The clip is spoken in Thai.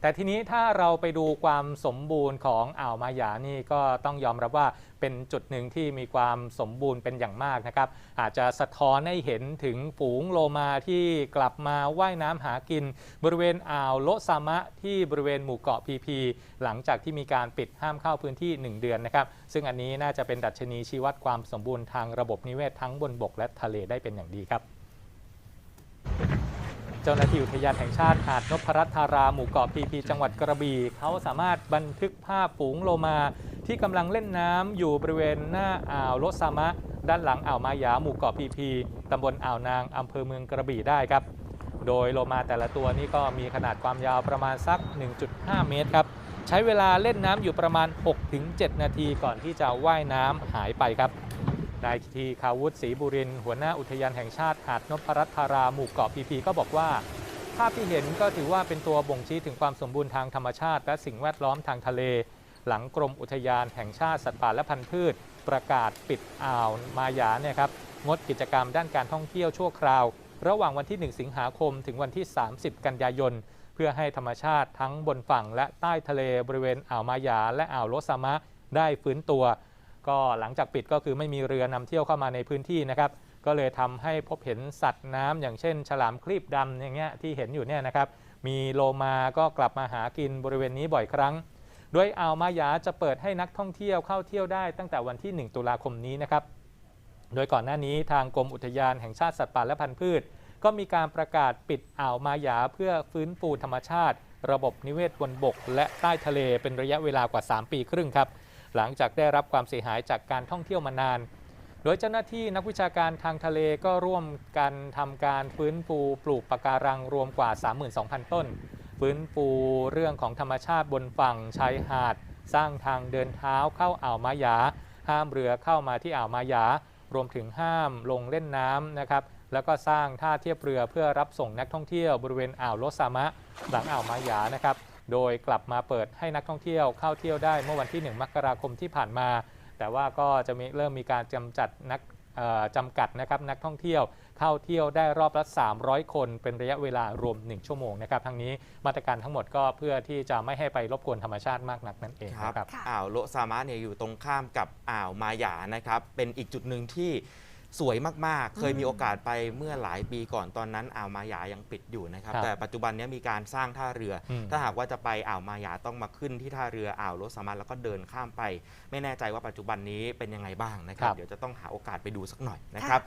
แต่ทีนี้ถ้าเราไปดูความสมบูรณ์ของอ่าวมายานี่ก็ต้องยอมรับว่าเป็นจุดหนึ่งที่มีความสมบูรณ์เป็นอย่างมากนะครับ อาจจะสะท้อนให้เห็นถึงฝูงโลมาที่กลับมาว่ายน้ำหากิน บริเวณอ่าวโลซามะที่บริเวณหมู่เกาะพีพีหลังจากที่มีการปิดห้ามเข้าพื้นที่ 1 เดือนนะครับ ซึ่งอันนี้น่าจะเป็นดัชนีชี้วัดความสมบูรณ์ทางระบบนิเวศทั้งบนบกและทะเลได้เป็นอย่างดีครับ เจ้าหน้าที่อุทยานแห่งชาติหาดนพรัตน์ธาราหมู่เกาะพีพีจังหวัดกระบี่เขาสามารถบันทึกภาพฝูงโลมา ที่กำลังเล่นน้ำอยู่บริเวณหน้าอ่าวโลซามะ ด้านหลังอ่าวมายาหมู่เกาะพีพีตำบลอ่าวนางอำเภอเมืองกระบี่ได้ครับ โดยโลมาแต่ละตัวนี้ก็มีขนาดความยาวประมาณสัก 1.5 เมตรครับใช้เวลาเล่นน้ำอยู่ประมาณ 6-7 นาทีก่อนที่จะว่ายน้ำหายไปครับ นายทีคาวุฒิศรีบุรินหัวหน้าอุทยานแห่งชาติหาดนพรัตน์ธาราหมู่เกาะพีพีก็บอกว่า ภาพที่เห็นก็ถือว่าเป็นตัวบ่งชี้ถึงความสมบูรณ์ทางธรรมชาติ และสิ่งแวดล้อมทางทะเล หลังกรมอุทยานแห่งชาติสัตว์ป่าและพันธุ์พืช ประกาศปิดอ่าวมาหยาเนี่ยครับงดกิจกรรมด้านการท่องเที่ยวชั่วคราว ระหว่างวันที่ 1 สิงหาคมถึงวันที่ 30 กันยายน เพื่อให้ธรรมชาติทั้งบนฝั่งและใต้ทะเลบริเวณอ่าวมาหยาและอ่าวโลซามะได้ฟื้นตัว ก็หลังจากปิดก็คือไม่มีเรือนำเที่ยวเข้ามาในพื้นที่นะครับ ก็เลยทำให้พบเห็นสัตว์น้ำอย่างเช่น ฉลามครีบดำอย่างเงี้ยที่เห็นอยู่เนี่ยนะครับ มีโลมาก็กลับมาหากินบริเวณนี้บ่อยครั้งโดยอ่าวมาหยาจะเปิดให้นักท่องเที่ยวเข้าเที่ยวได้ตั้งแต่วันที่ 1 ตุลาคมนี้นะครับ โดยก่อนหน้านี้ทางกรมอุทยานแห่งชาติสัตว์ป่าและพันธุ์พืช ก็มีการประกาศปิดอ่าวมาหยาเพื่อฟื้นฟูธรรมชาติ ระบบนิเวศบนบก และใต้ทะเลเป็นระยะเวลากว่า 3 ปีครึ่งครับ หลังจากได้รับความเสียหายจากการท่องเที่ยวมานาน โดยเจ้าหน้าที่นักวิชาการทางทะเลก็ร่วมกันทำการฟื้นฟูปลูกปะการังรวมกว่า 32,000 ต้น ฟื้นฟูเรื่องของธรรมชาติบนฝั่งชายหาด สร้างทางเดินเท้าเข้าอ่าวมาหยา ห้ามเรือเข้ามาที่อ่าวมาหยา รวมถึงห้ามลงเล่นน้ำนะครับแล้วก็สร้างท่าเทียบเรือเพื่อรับส่งนักท่องเที่ยวบริเวณอ่าวโลซามะ หลังอ่าวมาหยานะครับ โดยกลับมาเปิดให้นักท่องเที่ยวเข้าเที่ยวได้เมื่อวันที่ 1 มกราคมที่ผ่านมา แต่ว่าก็จะมีเริ่มมีการจำจัดนักจำกัดนะครับนักท่องเที่ยวเข้าเที่ยวได้รอบละ 300 คนเป็นระยะเวลารวม 1 ชั่วโมงนะครับทั้งนี้มาตรการทั้งหมดก็เพื่อที่จะไม่ให้ไปรบกวนธรรมชาติมากนักนั่นเองครับรบอ่าวโลซามะเนี่ยอยู่ตรงข้ามกับอ่าวมาหยานะครับเป็นอีกจุดหนึ่งที่ สวยมากๆ เคยมีโอกาสไปเมื่อหลายปีก่อนตอนนั้นอ่าวมาหยายังปิดอยู่นะครับ ครับแต่ปัจจุบันเนี้มีการสร้างท่าเรืออม ถ้าหากว่าจะไปอ่าวมาหยาต้องมาขึ้นที่ท่าเรืออ่าวโลซามะแล้วก็เดินข้ามไป ไม่แน่ใจว่าปัจจุบันนี้เป็นยังไงบ้างนะครับครับเดี๋ยวจะต้องหาโอกาสไปดูสักหน่อยนะครับ